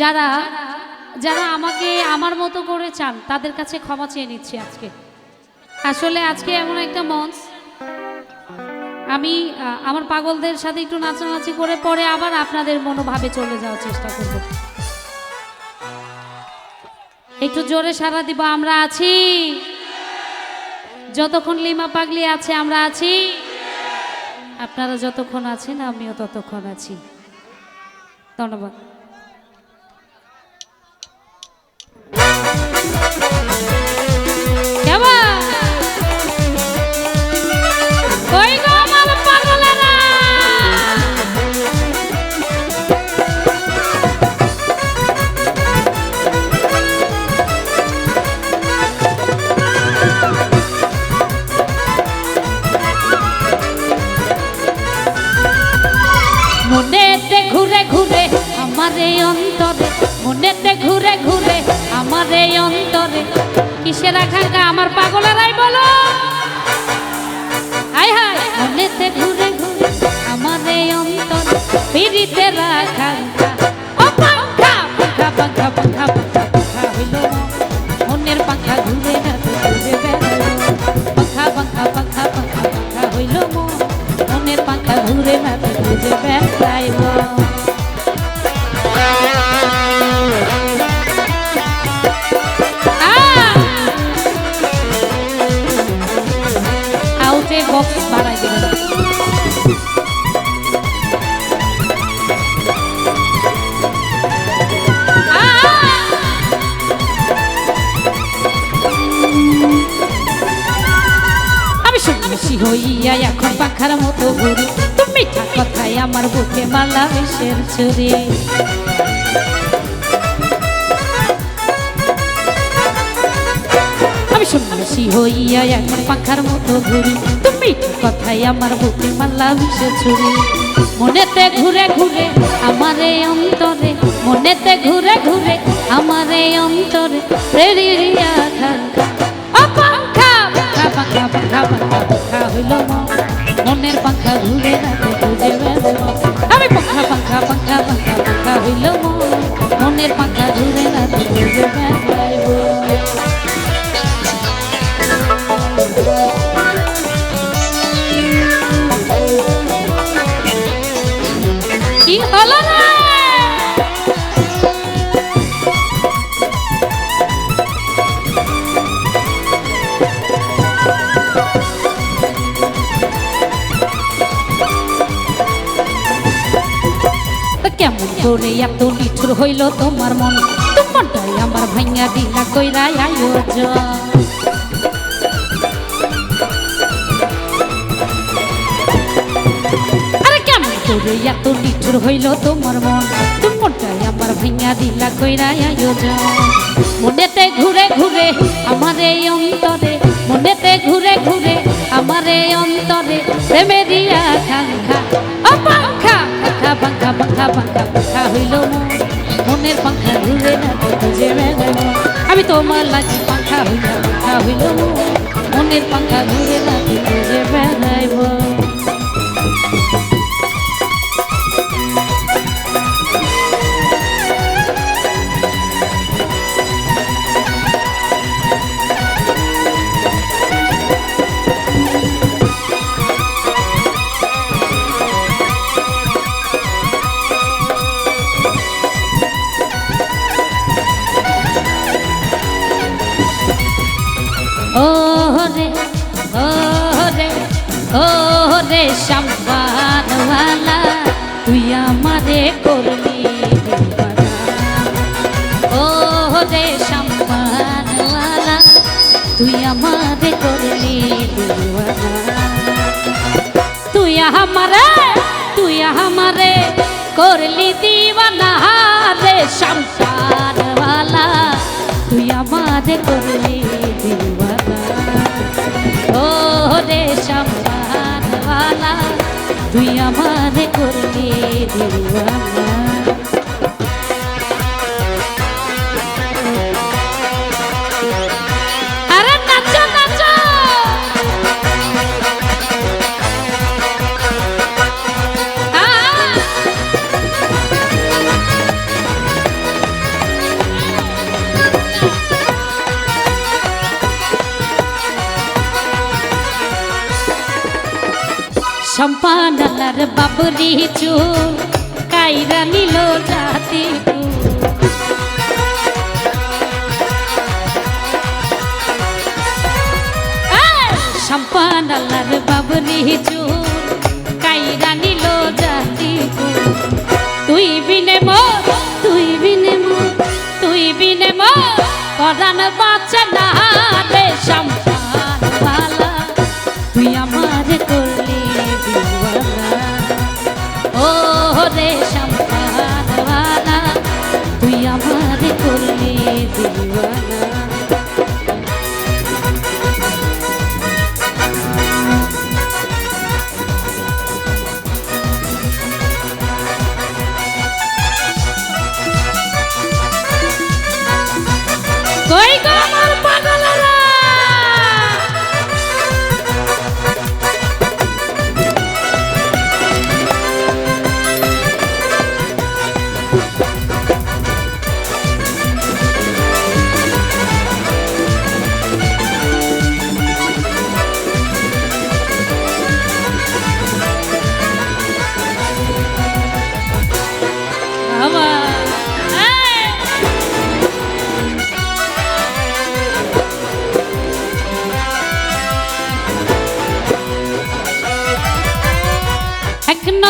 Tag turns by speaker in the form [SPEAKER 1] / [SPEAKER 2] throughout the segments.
[SPEAKER 1] যারা যারা আমাকে আমার মতো করে চান, তাদের কাছে ক্ষমা চেয়ে নিচ্ছি আজকে। আসলে আজকে এমন একটা মঞ্চ, আমি আমার পাগলদের সাথে একটু নাচানাচি করে পরে আবার আপনাদের মনোভাবে চলে যাওয়ার চেষ্টা করব। একটু জোরে সারা দিব, আমরা আছি। যতক্ষণ লিমা পাগলি আছে, আমরা আছি। আপনারা যতক্ষণ আছেন, আমিও ততক্ষণ আছি। ধন্যবাদ। আমার অন্তরে মনেতে ঘুরে ঘুরে আমারে অন্তরে। কিসের আঘাত আমার পাগলের বলো সন্ন্যাসী এখন পাখার মতো ঘুরি। তুমি কথায় আমার বুকে মালা বিষের ছুরি। আমি সন্ন্যাসী হইয়া এখন পাখার মতো ঘুরি। তুমি কথায় আমার বুকে মালা বিষের ছুরি। মনেতে ঘুরে ঘুরে আমার অন্তরে, মনেতে ঘুরে ঘুরে আমার অন্তরে, প্রেরিয়া পাঙ্খা পাঙ্খা পাঙ্খা পাঙ্খা হইল মন। করে এত নিঠুর হইল তোমার মন। তোমারটাই আমার ভাইয়া দিলা কইরা আয়োজন করে এত নিঠুর হইল তোমার মন। তোমারটাই আমার ভাইয়া দিলা কইরা আয়োজন মনেতে ঘুরে ঘুরে আমার এই অন্তরে, মনেতে ঘুরে ঘুরে আমার এই অন্তরে পাঙ্খা পাঙ্খা পাঙ্খা পাঙ্খা পাঙ্খা পাঙ্খা হইল মন মনের পাঙ্খা ঘুরে না তো খুঁজে বেড়াইব আমি তোমার লাগি পাঙ্খা হইলা পাঙ্খা হইল মন মনের পাঙ্খা ঘুরে না তো রে, ও রে ও রে সম্মানওয়ালা তুই আমারে করলি। ও রে সম্মানওয়ালা তুই আমারে করলি। তুই আমারে তুই আমারে করলি দিবানা রে সম্মানওয়ালা তুই আমারে করলি সম্মানওয়ালা তুই আমারে করলি দিবানা সম্পানালার বাবরি চুল কাইরা নিল জাতি সম্পানার বাবরি চুল কাইরা নিল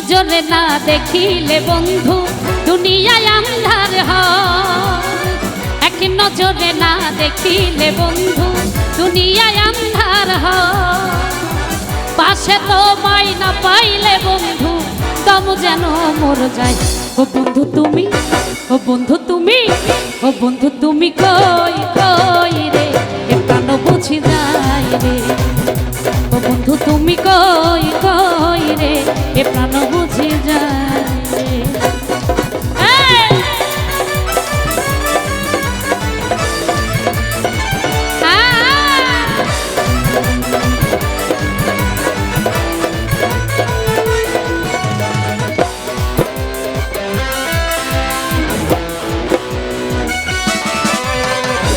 [SPEAKER 1] নজরে না দেখিলে বন্ধু, দুনিয়ায় আন্ধার এক নজরে না দেখিলে বন্ধু, দুনিয়ায় আন্ধার পাশে তো মাইনা পাইলে বন্ধু, দম যেন মর যায়। ও বন্ধু তুমি, ও বন্ধু তুমি, ও বন্ধু তুমি কই কই রে? এ বুঝি যায় রে। বন্ধু তুমি কই কই রে এ প্রাণ বুঝি যায়!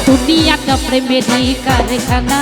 [SPEAKER 1] দুনিয়াটা প্রেমেরই কারখানা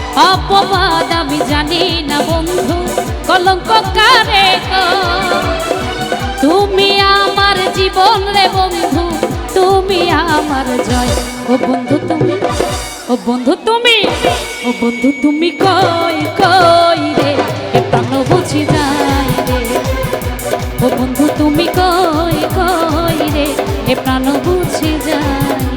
[SPEAKER 1] অপবাদ আমি জানি না বন্ধু, কলঙ্ক কারে তুমি আমার জীবন রে বন্ধু, তুমি আমার জয়। ও বন্ধু তুমি, ও বন্ধু তুমি, ও বন্ধু তুমি কই কই রে? প্রাণ বুঝি যায় রে। ও বন্ধু তুমি কই কই রে? এ প্রাণ বুঝি যায়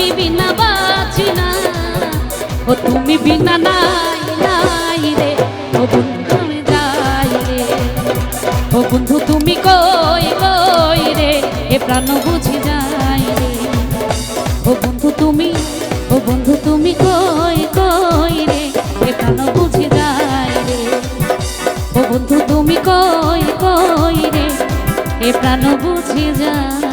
[SPEAKER 1] তুমি বিনা বাঁচি না ও তুমি বিনা নাই নাই রে, ও বন্ধু আমি যাই রে। ও বন্ধু তুমি কই কই রে, এ প্রাণ বুঝি যায় রে। ও বন্ধু তুমি, ও বন্ধু তুমি কই কই রে, এ প্রাণ বুঝি যায় রে। ও বন্ধু তুমি কই কই রে, এ প্রাণ বুঝি ইউ